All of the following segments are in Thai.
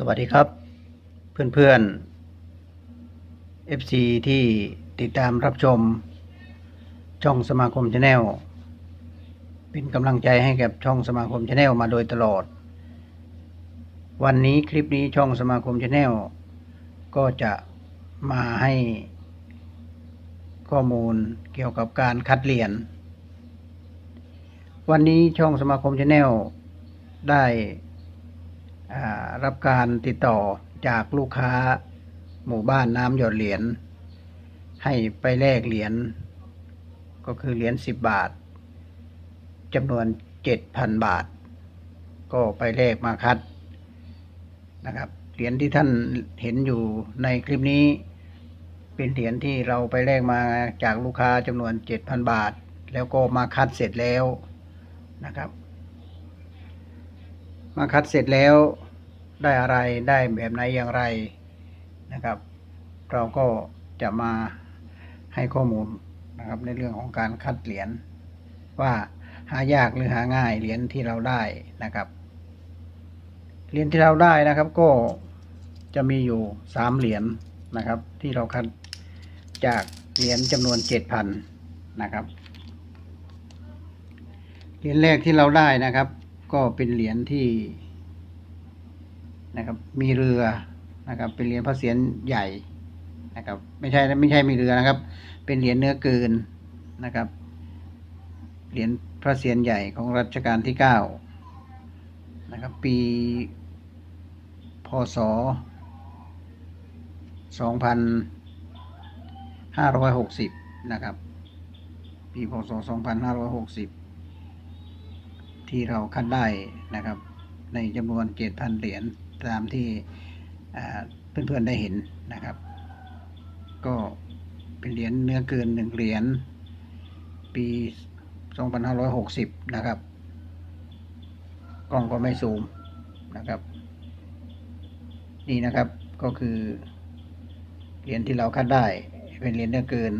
สวัสดีครับเพื่อนๆ FC ที่ติดตามรับชม ช่องสมาคมชาแนลเป็นกำลังใจให้กับช่องสมาคมชาแนลมาโดยตลอด วันนี้คลิปนี้ช่องสมาคมชาแนลก็จะมาให้ข้อมูลเกี่ยวกับการคัดเหรียญวันนี้ช่องสมาคมชาแนลได้ รับการติดต่อจากลูกค้าหมู่บ้านน้ำหยดเหรียญให้ไปแลกเหรียญก็คือเหรียญสิบบาทจำนวนเจ็ดพันบาท ก็ไปแลกมาคัดนะครับเหรียญที่ท่านเห็นอยู่ในคลิปนี้ เป็นเหรียญที่เราไปแลกมาจากลูกค้าจำนวนเจ็ดพันบาท แล้วก็มาคัดเสร็จแล้วนะครับ มาคัดเสร็จแล้วได้อะไรได้แบบไหนอย่างไรนะครับ เราก็จะมาให้ข้อมูลนะครับในเรื่องของการคัดเหรียญว่าหายากหรือหาง่ายเหรียญที่เราได้นะครับเหรียญที่เราได้นะครับก็จะมีอยู่สามเหรียญนะครับ ที่เราคัดจากเหรียญจำนวนเจ็ดพันนะครับเหรียญแรกที่เราได้นะครับ ก็เป็นเหรียญที่นะครับมีเรือนะครับ เป็นเหรียญพระเศียรใหญ่นะครับ ไม่ใช่ไม่ใช่มีเรือนะครับ เป็นเหรียญเนื้อเกินนะครับ เหรียญพระเศียรใหญ่ของรัชกาลที่เก้านะครับ ปีพศสองพันห้าร้อยหกสิบนะครับ ปีพศสองพันห้าร้อยหกสิบ ที่เราคัดได้นะครับ ในจำนวนเจ็ดพันเหรียญตามที่เพื่อนๆได้เห็นนะครับ ก็เป็นเหรียญเนื้อเกินหนึ่งเหรียญปี 2560 นะครับ กล้องก็ไม่ซูมนะครับ นี่นะครับก็คือเหรียญที่เราคัดได้เป็นเหรียญเนื้อเกิน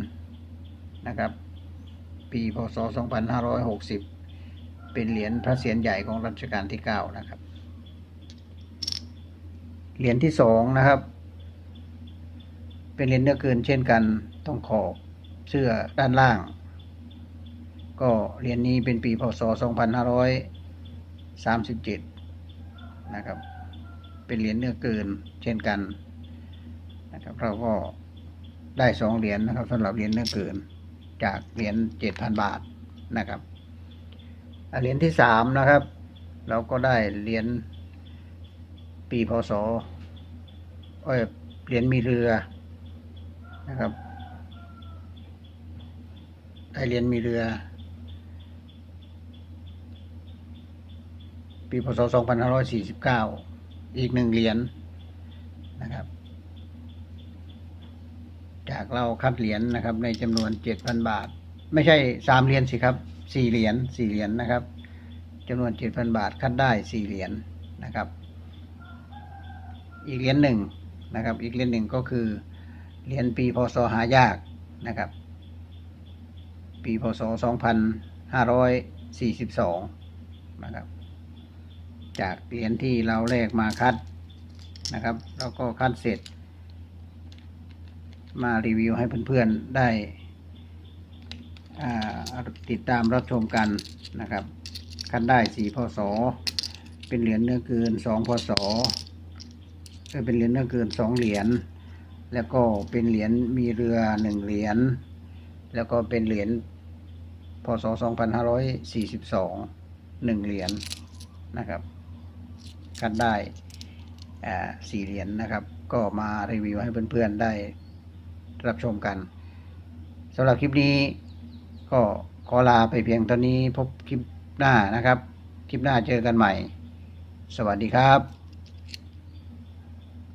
นะครับ ปีพศ 2560 เป็นเหรียญพระเศียรใหญ่ของรัชกาลที่เก้านะครับ เหรียญที่สองนะครับ เป็นเหรียญเนื้อเกินเช่นกันต้องขอบเสื้อด้านล่าง ก็เหรียญนี้เป็นปีพศ 2537 นะครับ เป็นเหรียญเนื้อเกินเช่นกันนะครับเราก็ได้สองเหรียญนะครับสำหรับเหรียญเนื้อเกินจากเหรียญ7,000บาทนะครับ เหรียญที่สามนะครับ เราก็ได้เหรียญปีพศเอ้ยเหรียญมีเรือนะครับได้เหรียญมีเรือ ปีพศสองพันห้าร้อยสี่สิบเก้าอีกหนึ่งเหรียญนะครับ จากเราคัดเหรียญนะครับในจำนวนเจ็ดพันบาท ไม่ใช่สามเหรียญสิครับ สี่เหรียญสี่เหรียญนะครับจำนวนเจ็ดพันบาทคัดได้สี่เหรียญนะครับ อีกเหรียญหนึ่งนะครับ อีกเหรียญหนึ่งก็คือเหรียญปีพศหายากนะครับ ปีพศสองพันห้าร้อยสี่สิบสองนะครับ จากเหรียญที่เราแลกมาคัดนะครับ แล้วก็คัดเสร็จ มารีวิวให้เพื่อนๆได้ ติดตามรับชมกันนะครับ คันได้สี่พศเป็นเหรียญเนื้อเกินสองพศเอ้ยเป็นเหรียญเนื้อเกินสองเหรียญแล้วก็เป็นเหรียญมีเรือหนึ่งเหรียญแล้วก็เป็นเหรียญพศสองพันห้าร้อยสี่สิบสองหนึ่งเหรียญนะครับคัดได้สี่เหรียญนะครับ ก็มารีวิวให้เพื่อนๆได้รับชมกันสำหรับคลิปนี้ ก็ขอลาไปเพียงเท่านี้พบคลิปหน้านะครับ คลิปหน้าเจอกันใหม่ สวัสดีครับ